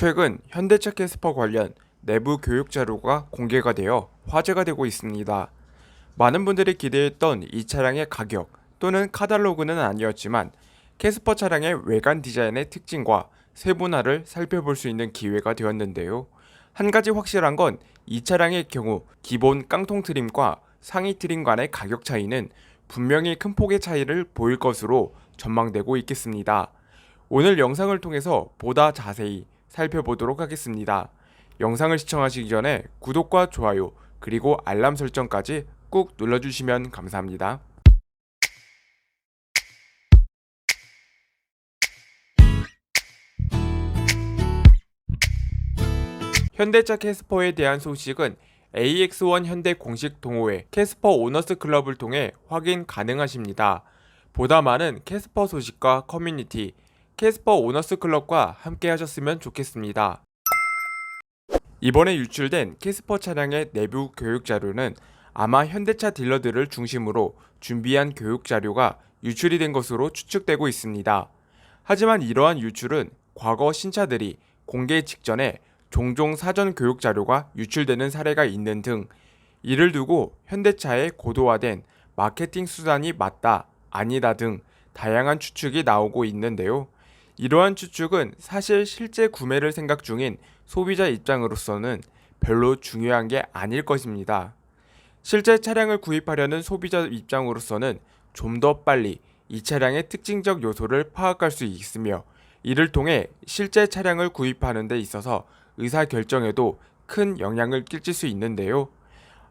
최근 현대차 캐스퍼 관련 내부 교육 자료가 공개가 되어 화제가 되고 있습니다. 많은 분들이 기대했던 이 차량의 가격 또는 카탈로그는 아니었지만 캐스퍼 차량의 외관 디자인의 특징과 세분화를 살펴볼 수 있는 기회가 되었는데요. 한 가지 확실한 건 이 차량의 경우 기본 깡통 트림과 상위 트림 간의 가격 차이는 분명히 큰 폭의 차이를 보일 것으로 전망되고 있겠습니다. 오늘 영상을 통해서 보다 자세히 살펴보도록 하겠습니다. 영상을 시청하시기 전에 구독과 좋아요 그리고 알람 설정까지 꾹 눌러주시면 감사합니다. 현대차 캐스퍼에 대한 소식은 AX1 현대 공식 동호회 캐스퍼 오너스 클럽을 통해 확인 가능하십니다. 보다 많은 캐스퍼 소식과 커뮤니티 캐스퍼 오너스 클럽과 함께 하셨으면 좋겠습니다. 이번에 유출된 캐스퍼 차량의 내부 교육 자료는 아마 현대차 딜러들을 중심으로 준비한 교육 자료가 유출이 된 것으로 추측되고 있습니다. 하지만 이러한 유출은 과거 신차들이 공개 직전에 종종 사전 교육 자료가 유출되는 사례가 있는 등 이를 두고 현대차의 고도화된 마케팅 수단이 맞다, 아니다 등 다양한 추측이 나오고 있는데요. 이러한 추측은 사실 실제 구매를 생각 중인 소비자 입장으로서는 별로 중요한 게 아닐 것입니다. 실제 차량을 구입하려는 소비자 입장으로서는 좀 더 빨리 이 차량의 특징적 요소를 파악할 수 있으며 이를 통해 실제 차량을 구입하는 데 있어서 의사 결정에도 큰 영향을 끼칠 수 있는데요.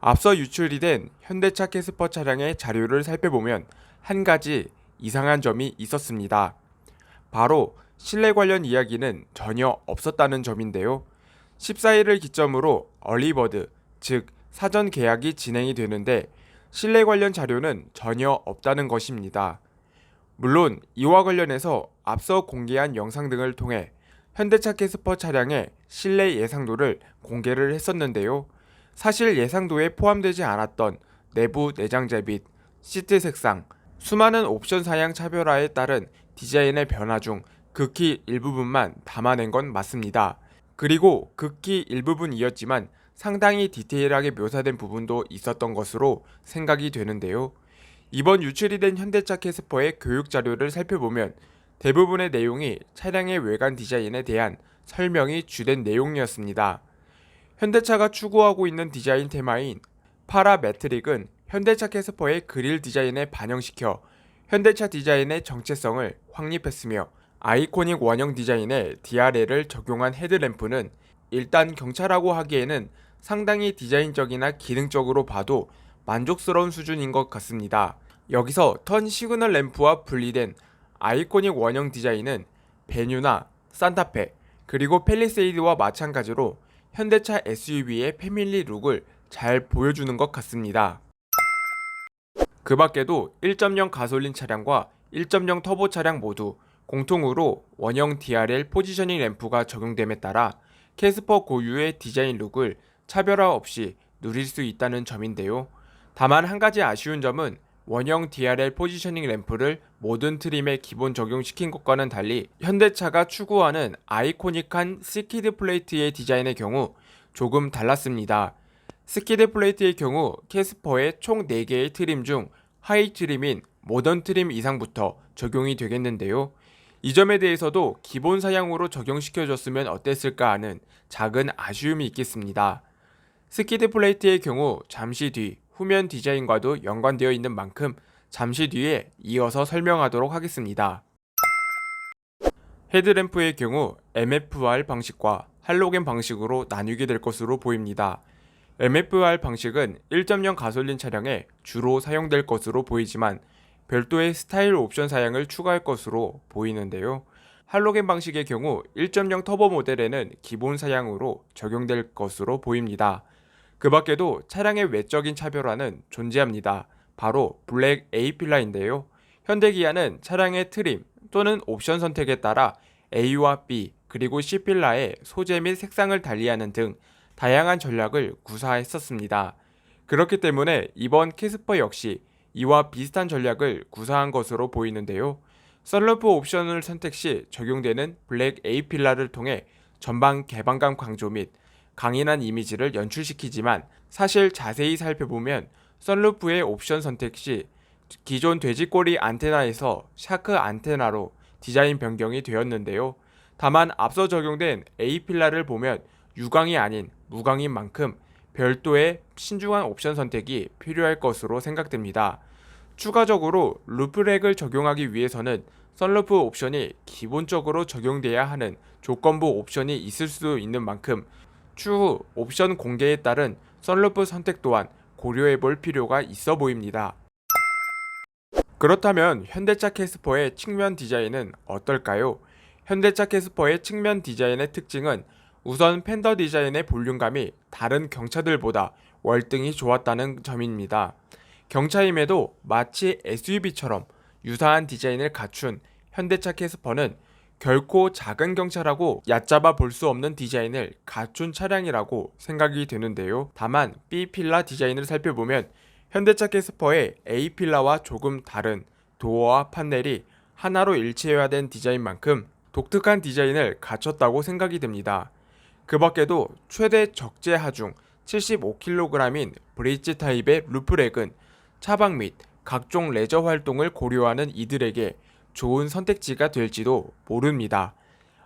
앞서 유출이 된 현대차 캐스퍼 차량의 자료를 살펴보면 한 가지 이상한 점이 있었습니다. 바로 실내 관련 이야기는 전혀 없었다는 점인데요. 14일을 기점으로 얼리버드, 즉 사전 계약이 진행이 되는데 실내 관련 자료는 전혀 없다는 것입니다. 물론 이와 관련해서 앞서 공개한 영상 등을 통해 현대차 캐스퍼 차량의 실내 예상도를 공개를 했었는데요. 사실 예상도에 포함되지 않았던 내부 내장재 및 시트 색상, 수많은 옵션 사양 차별화에 따른 디자인의 변화 중 극히 일부분만 담아낸 건 맞습니다. 그리고 극히 일부분이었지만 상당히 디테일하게 묘사된 부분도 있었던 것으로 생각이 되는데요. 이번 유출이 된 현대차 캐스퍼의 교육 자료를 살펴보면 대부분의 내용이 차량의 외관 디자인에 대한 설명이 주된 내용이었습니다. 현대차가 추구하고 있는 디자인 테마인 파라메트릭은 현대차 캐스퍼의 그릴 디자인에 반영시켜 현대차 디자인의 정체성을 확립했으며 아이코닉 원형 디자인에 DRL을 적용한 헤드램프는 일단 경차라고 하기에는 상당히 디자인적이나 기능적으로 봐도 만족스러운 수준인 것 같습니다. 여기서 턴 시그널 램프와 분리된 아이코닉 원형 디자인은 베뉴나 산타페 그리고 펠리세이드와 마찬가지로 현대차 SUV의 패밀리 룩을 잘 보여주는 것 같습니다. 그 밖에도 1.0 가솔린 차량과 1.0 터보 차량 모두 공통으로 원형 DRL 포지셔닝 램프가 적용됨에 따라 캐스퍼 고유의 디자인 룩을 차별화 없이 누릴 수 있다는 점인데요. 다만 한 가지 아쉬운 점은 원형 DRL 포지셔닝 램프를 모든 트림에 기본 적용시킨 것과는 달리 현대차가 추구하는 아이코닉한 스키드 플레이트의 디자인의 경우 조금 달랐습니다. 스키드 플레이트의 경우 캐스퍼의 총 4개의 트림 중 하이 트림인 모던 트림 이상부터 적용이 되겠는데요. 이 점에 대해서도 기본 사양으로 적용시켜줬으면 어땠을까 하는 작은 아쉬움이 있겠습니다. 스키드 플레이트의 경우 잠시 뒤 후면 디자인과도 연관되어 있는 만큼 잠시 뒤에 이어서 설명하도록 하겠습니다. 헤드램프의 경우 MFR 방식과 할로겐 방식으로 나뉘게 될 것으로 보입니다. MFR 방식은 1.0 가솔린 차량에 주로 사용될 것으로 보이지만 별도의 스타일 옵션 사양을 추가할 것으로 보이는데요. 할로겐 방식의 경우 1.0 터보 모델에는 기본 사양으로 적용될 것으로 보입니다. 그 밖에도 차량의 외적인 차별화는 존재합니다. 바로 블랙 A 필라인데요. 현대 기아는 차량의 트림 또는 옵션 선택에 따라 A와 B 그리고 C 필라의 소재 및 색상을 달리하는 등 다양한 전략을 구사했었습니다. 그렇기 때문에 이번 캐스퍼 역시 이와 비슷한 전략을 구사한 것으로 보이는데요. 썰루프 옵션을 선택 시 적용되는 블랙 A 필라를 통해 전방 개방감 강조 및 강인한 이미지를 연출시키지만 사실 자세히 살펴보면 썬루프의 옵션 선택 시 기존 돼지꼬리 안테나에서 샤크 안테나로 디자인 변경이 되었는데요. 다만 앞서 적용된 A필라를 보면 유광이 아닌 무광인 만큼 별도의 신중한 옵션 선택이 필요할 것으로 생각됩니다. 추가적으로 루프렉을 적용하기 위해서는 썬루프 옵션이 기본적으로 적용돼야 하는 조건부 옵션이 있을 수도 있는 만큼 추후 옵션 공개에 따른 썬루프 선택 또한 고려해 볼 필요가 있어 보입니다. 그렇다면 현대차 캐스퍼의 측면 디자인은 어떨까요? 현대차 캐스퍼의 측면 디자인의 특징은 우선 팬더 디자인의 볼륨감이 다른 경차들보다 월등히 좋았다는 점입니다. 경차임에도 마치 SUV처럼 유사한 디자인을 갖춘 현대차 캐스퍼는 결코 작은 경차라고 얕잡아 볼 수 없는 디자인을 갖춘 차량이라고 생각이 되는데요. 다만 B 필라 디자인을 살펴보면 현대차 캐스퍼의 A 필라와 조금 다른 도어와 판넬이 하나로 일체화된 디자인만큼 독특한 디자인을 갖췄다고 생각이 됩니다. 그 밖에도 최대 적재 하중 75kg인 브릿지 타입의 루프렉은 차박 및 각종 레저 활동을 고려하는 이들에게 좋은 선택지가 될지도 모릅니다.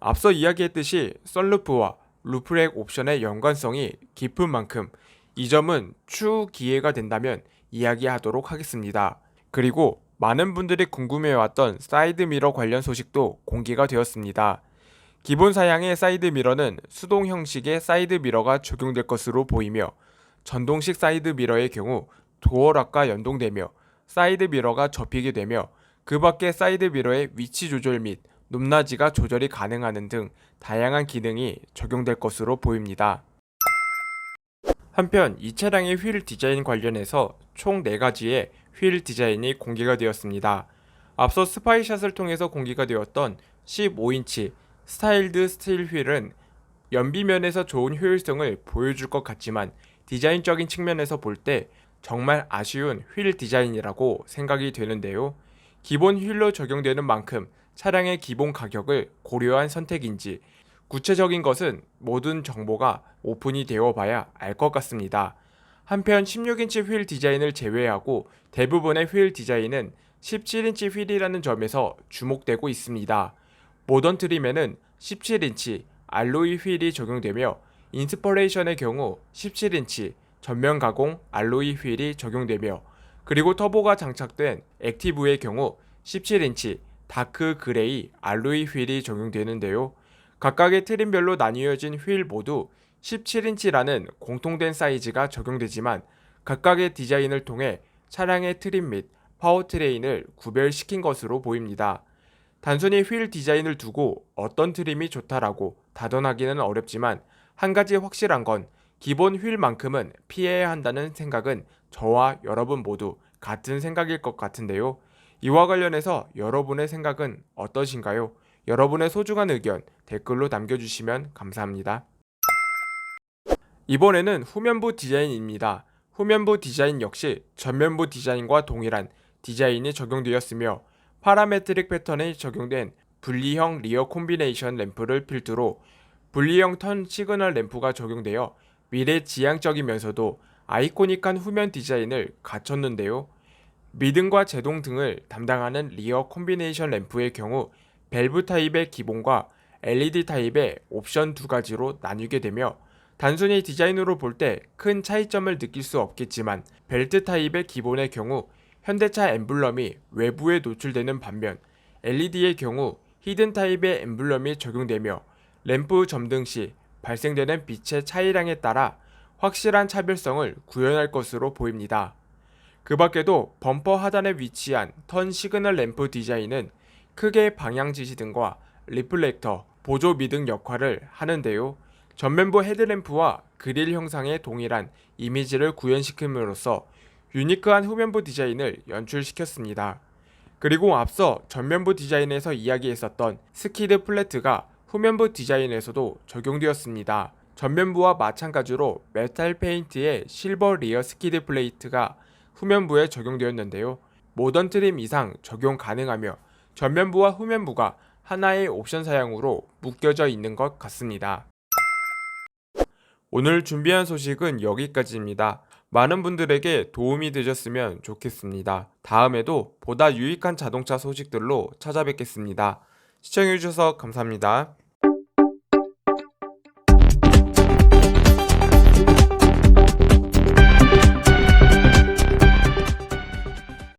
앞서 이야기했듯이 썬루프와 루프렉 옵션의 연관성이 깊은 만큼 이 점은 추후 기회가 된다면 이야기하도록 하겠습니다. 그리고 많은 분들이 궁금해왔던 사이드 미러 관련 소식도 공개가 되었습니다. 기본 사양의 사이드 미러는 수동 형식의 사이드 미러가 적용될 것으로 보이며 전동식 사이드 미러의 경우 도어락과 연동되며 사이드 미러가 접히게 되며 그 밖에 사이드 미러의 위치 조절 및 높낮이가 조절이 가능하는 등 다양한 기능이 적용될 것으로 보입니다. 한편 이 차량의 휠 디자인 관련해서 총 4가지의 휠 디자인이 공개가 되었습니다. 앞서 스파이샷을 통해서 공개가 되었던 15인치 스타일드 스틸 휠은 연비면에서 좋은 효율성을 보여줄 것 같지만 디자인적인 측면에서 볼 때 정말 아쉬운 휠 디자인이라고 생각이 되는데요. 기본 휠로 적용되는 만큼 차량의 기본 가격을 고려한 선택인지 구체적인 것은 모든 정보가 오픈이 되어 봐야 알 것 같습니다. 한편 16인치 휠 디자인을 제외하고 대부분의 휠 디자인은 17인치 휠이라는 점에서 주목되고 있습니다. 모던 트림에는 17인치 알로이 휠이 적용되며 인스퍼레이션의 경우 17인치 전면 가공 알로이 휠이 적용되며 그리고 터보가 장착된 액티브의 경우 17인치 다크 그레이 알로이 휠이 적용되는데요. 각각의 트림별로 나뉘어진 휠 모두 17인치라는 공통된 사이즈가 적용되지만 각각의 디자인을 통해 차량의 트림 및 파워트레인을 구별시킨 것으로 보입니다. 단순히 휠 디자인을 두고 어떤 트림이 좋다라고 다던하기는 어렵지만 한 가지 확실한 건 기본 휠만큼은 피해야 한다는 생각은 저와 여러분 모두 같은 생각일 것 같은데요. 이와 관련해서 여러분의 생각은 어떠신가요? 여러분의 소중한 의견 댓글로 남겨주시면 감사합니다. 이번에는 후면부 디자인입니다. 후면부 디자인 역시 전면부 디자인과 동일한 디자인이 적용되었으며 파라메트릭 패턴에 적용된 분리형 리어 콤비네이션 램프를 필두로 분리형 턴 시그널 램프가 적용되어 미래 지향적이면서도 아이코닉한 후면 디자인을 갖췄는데요. 미등과 제동 등을 담당하는 리어 콤비네이션 램프의 경우 밸브 타입의 기본과 LED 타입의 옵션 두 가지로 나뉘게 되며 단순히 디자인으로 볼 때 큰 차이점을 느낄 수 없겠지만 벨트 타입의 기본의 경우 현대차 엠블럼이 외부에 노출되는 반면 LED의 경우 히든 타입의 엠블럼이 적용되며 램프 점등 시 발생되는 빛의 차이량에 따라 확실한 차별성을 구현할 것으로 보입니다. 그 밖에도 범퍼 하단에 위치한 턴 시그널 램프 디자인은 크게 방향 지시 등과 리플렉터, 보조 미 등 역할을 하는데요. 전면부 헤드램프와 그릴 형상의 동일한 이미지를 구현시킴으로써 유니크한 후면부 디자인을 연출시켰습니다. 그리고 앞서 전면부 디자인에서 이야기했었던 스키드 플래트가 후면부 디자인에서도 적용되었습니다. 전면부와 마찬가지로 메탈 페인트의 실버 리어 스키드 플레이트가 후면부에 적용되었는데요. 모던 트림 이상 적용 가능하며 전면부와 후면부가 하나의 옵션 사양으로 묶여져 있는 것 같습니다. 오늘 준비한 소식은 여기까지입니다. 많은 분들에게 도움이 되셨으면 좋겠습니다. 다음에도 보다 유익한 자동차 소식들로 찾아뵙겠습니다. 시청해주셔서 감사합니다.